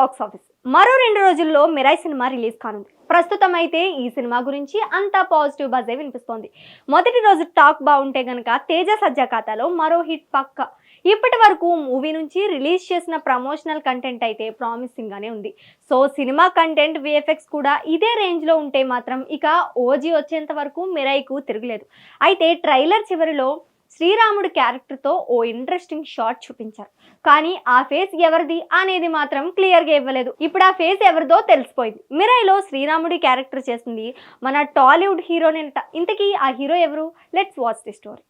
Box office. మరో రెండు రోజుల్లో మిరాయ్ సినిమా రిలీజ్ కానుంది. ప్రస్తుతం అయితే ఈ సినిమా గురించి అంతా పాజిటివ్ బజే వినిపిస్తోంది. మొదటి రోజు టాక్ బాగుంటే గనక తేజ సజ్జా ఖాతాలో మరో హిట్ పక్క. ఇప్పటి వరకు మూవీ నుంచి రిలీజ్ చేసిన ప్రమోషనల్ కంటెంట్ అయితే ప్రామిసింగ్గానే ఉంది. సో సినిమా కంటెంట్ విఎఫ్ఎక్స్ కూడా ఇదే రేంజ్లో ఉంటే మాత్రం ఇక ఓజీ వచ్చేంత వరకు మిరాయికు తిరగలేదు. అయితే ట్రైలర్ చివరిలో శ్రీరాముడు క్యారెక్టర్తో ఓ ఇంట్రెస్టింగ్ షాట్ చూపించారు. కానీ ఆ ఫేస్ ఎవరిది అనేది మాత్రం క్లియర్గా ఇవ్వలేదు. ఇప్పుడు ఆ ఫేస్ ఎవరిదో తెలిసిపోయింది. మిరాయిలో శ్రీరాముడి క్యారెక్టర్ చేసింది మన టాలీవుడ్ హీరోనేనట ఇంతకీ ఆ హీరో ఎవరు? Let's watch the story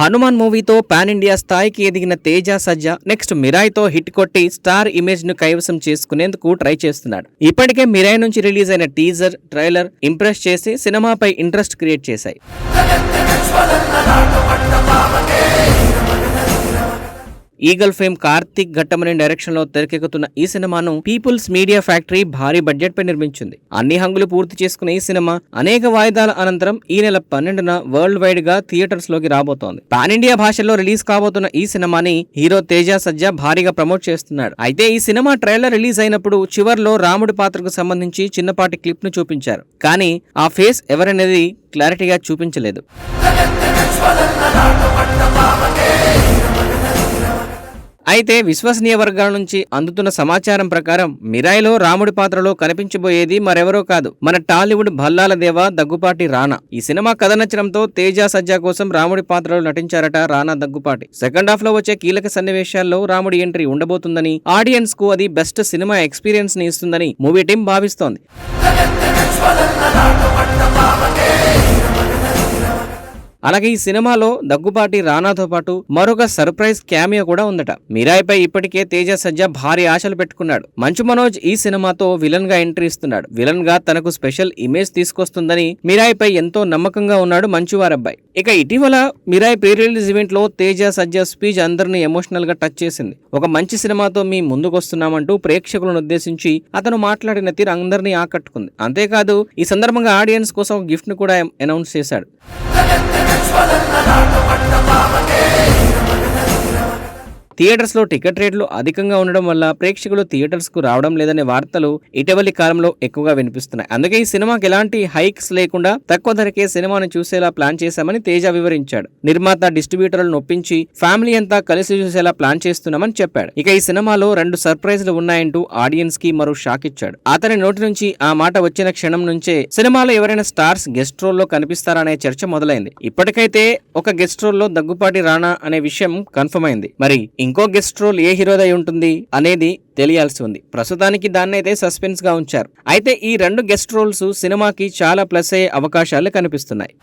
Hanuman మూవీతో పాన్ ఇండియా స్థాయికి ఎదిగిన తేజ సజ్జ నెక్స్ట్ మిరాయ్తో హిట్ కొట్టి స్టార్ ఇమేజ్ను కైవసం చేసుకునేందుకు ట్రై చేస్తున్నాడు. ఇప్పటికే మిరాయ్ నుంచి రిలీజ్ అయిన టీజర్ ట్రైలర్ ఇంప్రెస్ చేసి సినిమాపై ఇంట్రెస్ట్ క్రియేట్ చేశాయి. ఈగల్ ఫేమ్ కార్తిక్ ఘట్టమనే డైరెక్షన్లో తెరకెక్కుతున్న ఈ సినిమాను పీపుల్స్ మీడియా ఫ్యాక్టరీ భారీ బడ్జెట్ పై నిర్మించింది. అన్ని హంగులు పూర్తి చేసుకున్న ఈ సినిమా అనేక వాయిదాల అనంతరం ఈ నెల పన్నెండున వరల్డ్ వైడ్గా థియేటర్స్లోకి రాబోతోంది. పాన్ ఇండియా భాషల్లో రిలీజ్ కాబోతున్న ఈ సినిమాని హీరో తేజ సజ్జా భారీగా ప్రమోట్ చేస్తున్నాడు. అయితే ఈ సినిమా ట్రైలర్ రిలీజ్ అయినప్పుడు చివర్లో రాముడి పాత్రకు సంబంధించి చిన్నపాటి క్లిప్ను చూపించారు. కానీ ఆ ఫేస్ ఎవరనేది క్లారిటీగా చూపించలేదు. అయితే విశ్వసనీయ వర్గాల నుంచి అందుతున్న సమాచారం ప్రకారం మిరాయిలో రాముడి పాత్రలో కనిపించబోయేది మరెవరో కాదు మన టాలీవుడ్ భల్లాల దేవ దగ్గుపాటి రానా ఈ సినిమా కథ నచ్చడంతో తేజ సజ్జా కోసం రాముడి పాత్రలో నటించారట రానా దగ్గుపాటి. సెకండ్ హాఫ్లో వచ్చే కీలక సన్నివేశాల్లో రాముడి ఎంట్రీ ఉండబోతుందని ఆడియన్స్కు అది బెస్ట్ సినిమా ఎక్స్పీరియన్స్ని ఇస్తుందని మూవీ టీం భావిస్తోంది. అలాగే ఈ సినిమాలో దగ్గుపాటి రానాతో పాటు మరొక సర్ప్రైజ్ క్యామియో కూడా ఉందట. మిరాయిపై ఇప్పటికే తేజ సజ్జా భారీ ఆశలు పెట్టుకున్నాడు. మంచు మనోజ్ ఈ సినిమాతో విలన్గా ఎంట్రీ ఇస్తున్నాడు. విలన్గా తనకు స్పెషల్ ఇమేజ్ తీసుకొస్తుందని మిరాయిపై ఎంతో నమ్మకంగా ఉన్నాడు మంచువారబ్బాయి. ఇక ఇటీవల మీరాయ్ ప్రీ రిలీజ్ ఈవెంట్లో తేజ సజ్జా స్పీచ్ అందరినీ ఎమోషనల్గా టచ్ చేసింది. ఒక మంచి సినిమాతో మీ ముందుకొస్తున్నామంటూ ప్రేక్షకులను ఉద్దేశించి అతను మాట్లాడిన తీరు అందరినీ ఆకట్టుకుంది. అంతేకాదు ఈ సందర్భంగా ఆడియన్స్ కోసం గిఫ్ట్ను కూడా అనౌన్స్ చేశాడు. థియేటర్స్ లో టికెట్ రేట్లు అధికంగా ఉండడం వల్ల ప్రేక్షకులు థియేటర్స్కు రావడం లేదనే వార్తలు ఇటీవలి కాలంలో ఎక్కువగా వినిపిస్తున్నాయి. అందుకే ఈ సినిమాకి ఎలాంటి హైక్స్ లేకుండా తక్కువ ధరకే సినిమాను చూసేలా ప్లాన్ చేశామని తేజ వివరించాడు. నిర్మాత డిస్ట్రిబ్యూటర్లను నొప్పించి ఫ్యామిలీ అంతా కలిసి చూసేలా ప్లాన్ చేస్తున్నామని చెప్పాడు. ఇక ఈ సినిమాలో రెండు సర్ప్రైజ్లు ఉన్నాయంటూ ఆడియన్స్కి మరో షాక్ ఇచ్చాడు. అతని నోటి నుంచి ఆ మాట వచ్చిన క్షణం నుంచే సినిమాలో ఎవరైనా స్టార్స్ గెస్ట్ రోల్లో కనిపిస్తారనే కనిపిస్తారా అనే చర్చ మొదలైంది. ఇప్పటికైతే ఒక గెస్ట్ రోల్లో దగ్గుపాటి రానా అనే విషయం కన్ఫర్మ్ అయింది. మరి ఇంకో గెస్ట్ రోల్ ఏ హీరోదై ఉంటుంది అనేది తెలియాల్సి ఉంది. ప్రస్తుతానికి దాన్ని అయితే సస్పెన్స్గా ఉంచారు. అయితే ఈ రెండు గెస్ట్ రోల్స్ సినిమాకి చాలా ప్లస్ అయ్యే అవకాశాలు కనిపిస్తున్నాయి.